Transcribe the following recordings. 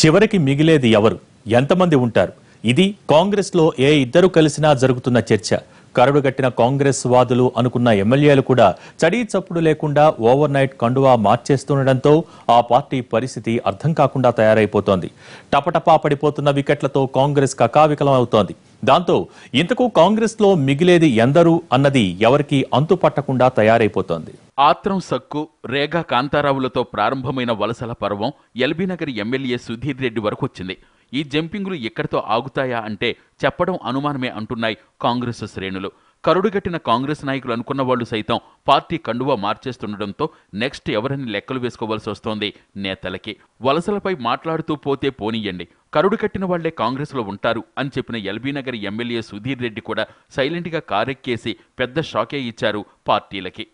చివరికి మిగిలేది ఎవరు? ఎంతమంది ఉంటారు? ఇది కాంగ్రెస్లో ఏ ఇద్దరు కలిసినా జరుగుతున్న చర్చ. కరడుగట్టిన కాంగ్రెస్ వాదులు అనుకున్న ఎమ్మెల్యేలు కూడా చడీ చప్పుడు లేకుండా ఓవర్ నైట్ కండువా మార్చేస్తుండటంతో ఆ పార్టీ పరిస్థితి అర్థం కాకుండా తయారైపోతోంది. టపటపా పడిపోతున్న వికెట్లతో కాంగ్రెస్ కకావికలం అవుతోంది. దాంతో ఇంతకు కాంగ్రెస్లో మిగిలేది ఎందరు అన్నది ఎవరికీ అంతుపట్టకుండా తయారైపోతోంది. ఆత్రం సక్కు రేగా కాంతారావులతో ప్రారంభమైన వలసల పర్వం ఎల్బీనగర్ ఎమ్మెల్యే సుధీర్ రెడ్డి వరకు వచ్చింది ఈ జంపింగులు ఎక్కడితో ఆగుతాయా అంటే చెప్పడం అనుమానమే అంటున్నాయి కాంగ్రెస్ శ్రేణులు. కరుడుగట్టిన కాంగ్రెస్ నాయకులు అనుకున్న వాళ్ళు సైతం పార్టీ కండువా మార్చేస్తుండటంతో నెక్స్ట్ ఎవరని లెక్కలు వేసుకోవాల్సి వస్తోంది నేతలకి. వలసలపై మాట్లాడుతూ పోతే పోనీయండి. కరుడు కట్టిన వాళ్ళే కాంగ్రెస్లో ఉంటారు అని చెప్పిన ఎల్బీనగర్ ఎమ్మెల్యే సుధీర్ రెడ్డి కూడా సైలెంట్గా కారెక్కేసి పెద్ద షాకే ఇచ్చారు పార్టీలకి.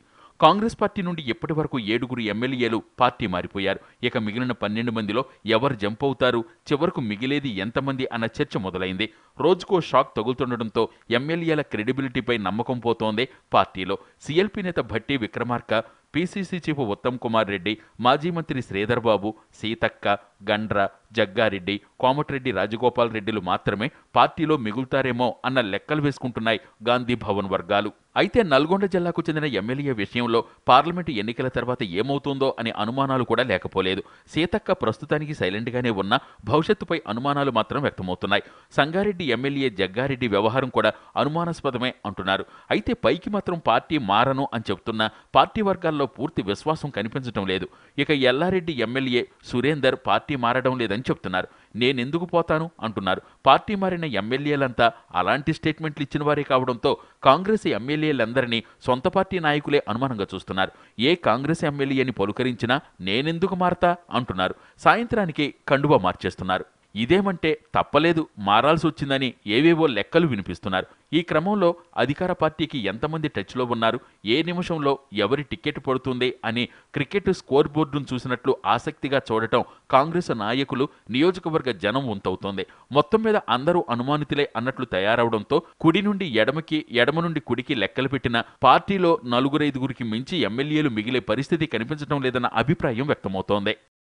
కాంగ్రెస్ పార్టీ నుండి ఇప్పటి వరకు ఏడుగురు ఎమ్మెల్యేలు పార్టీ మారిపోయారు? ఇక మిగిలిన పన్నెండు మందిలో ఎవరు జంప్ అవుతారు? చివరకు మిగిలేది ఎంతమంది అన్న చర్చ మొదలైంది. రోజుకో షాక్ తగులుతుండటంతో ఎమ్మెల్యేల క్రెడిబిలిటీపై నమ్మకం పోతోంది పార్టీలో. సీఎల్పీ నేత భట్టి విక్రమార్క పీసీసీ చీఫ్ ఉత్తమ్ కుమార్ రెడ్డి మాజీ మంత్రి శ్రీధర్ బాబు సీతక్క గండ్ర జగ్గారెడ్డి కోమటిరెడ్డి రాజగోపాల్ రెడ్డిలు మాత్రమే పార్టీలో మిగులుతారేమో అన్న లెక్కలు వేసుకుంటున్నాయి గాంధీ భవన్ వర్గాలు. అయితే నల్గొండ జిల్లాకు చెందిన ఎమ్మెల్యే విషయంలో పార్లమెంటు ఎన్నికల తర్వాత ఏమవుతుందో అనే అనుమానాలు కూడా లేకపోలేదు. సీతక్క ప్రస్తుతానికి సైలెంట్గానే ఉన్న భవిష్యత్తుపై అనుమానాలు మాత్రం వ్యక్తమవుతున్నాయి. సంగారెడ్డి ఎమ్మెల్యే జగ్గారెడ్డి వ్యవహారం కూడా అనుమానాస్పదమే అంటున్నారు. అయితే పైకి మాత్రం పార్టీ మారను అని చెబుతున్న పార్టీ వర్గాల్లో పూర్తి విశ్వాసం కనిపించడం లేదు. ఇక ఎల్లారెడ్డి ఎమ్మెల్యే సురేందర్ పార్టీ మారడం లేదని చెప్తున్నారు. నేనెందుకు పోతాను? అంటున్నారు. పార్టీ మారిన ఎమ్మెల్యేలంతా అలాంటి స్టేట్మెంట్లు ఇచ్చిన వారే కావడంతో కాంగ్రెస్ ఎమ్మెల్యేలందరినీ సొంత పార్టీ నాయకులే అనుమానంగా చూస్తున్నారు. ఏ కాంగ్రెస్ ఎమ్మెల్యేని పలుకరించినా నేనెందుకు మారతా? అంటున్నారు. సాయంత్రానికి కండువా మార్చేస్తున్నారు. ఇదేమంటే తప్పలేదు మారాల్సి వచ్చిందని ఏవేవో లెక్కలు వినిపిస్తున్నారు. ఈ క్రమంలో అధికార పార్టీకి ఎంతమంది టచ్లో ఉన్నారు ఏ నిమిషంలో ఎవరి టికెట్ పడుతుంది అని క్రికెట్ స్కోర్ బోర్డును చూసినట్లు ఆసక్తిగా చూడటం కాంగ్రెస్ నాయకులు నియోజకవర్గ జనం ఉంతవుతోంది మొత్తం మీద అందరూ అనుమానితులే అన్నట్లు తయారవడంతో కుడి నుండి ఎడమకి ఎడమ నుండి కుడికి లెక్కలు పెట్టిన పార్టీలో నలుగురైదుగురికి మించి ఎమ్మెల్యేలు మిగిలే పరిస్థితి కనిపించడం లేదన్న అభిప్రాయం వ్యక్తమవుతోంది.